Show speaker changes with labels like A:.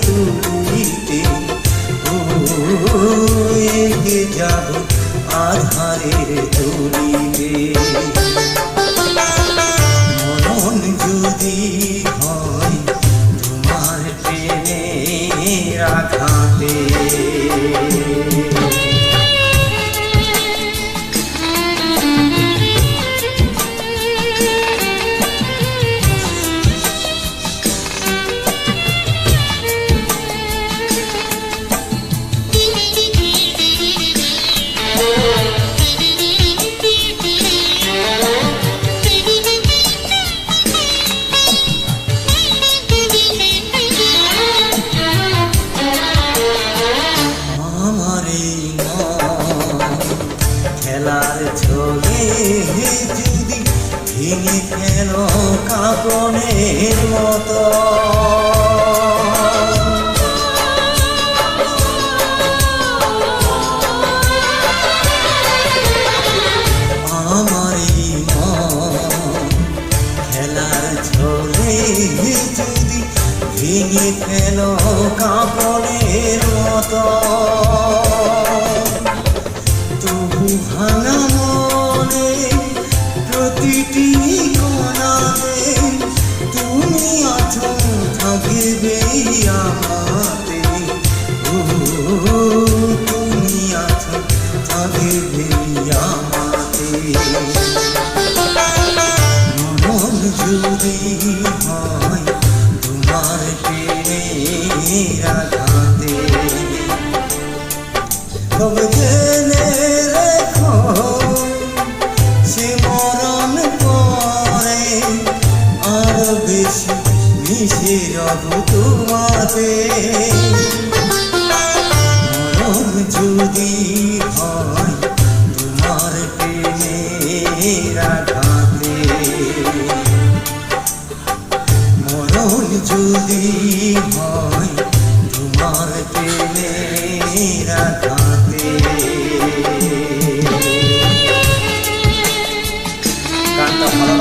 A: তুলিতে একে যাব আধারের তুলিতে মন যদি হয় তোমার প্রেমে রাখাতে ভেঙে ফেল কাপনের মতো? যদি ভেঙে ফেল কাপড়ের মতো। মন যদি হয় তোমার প্রেমে রাখাতে তবে জেনে রেখো সে মরণ পরে আরও বেশি মিশে তোমাতে মরণ যদি যদি হয় তোমার প্রেমে রাখাতে। গানটা ভালো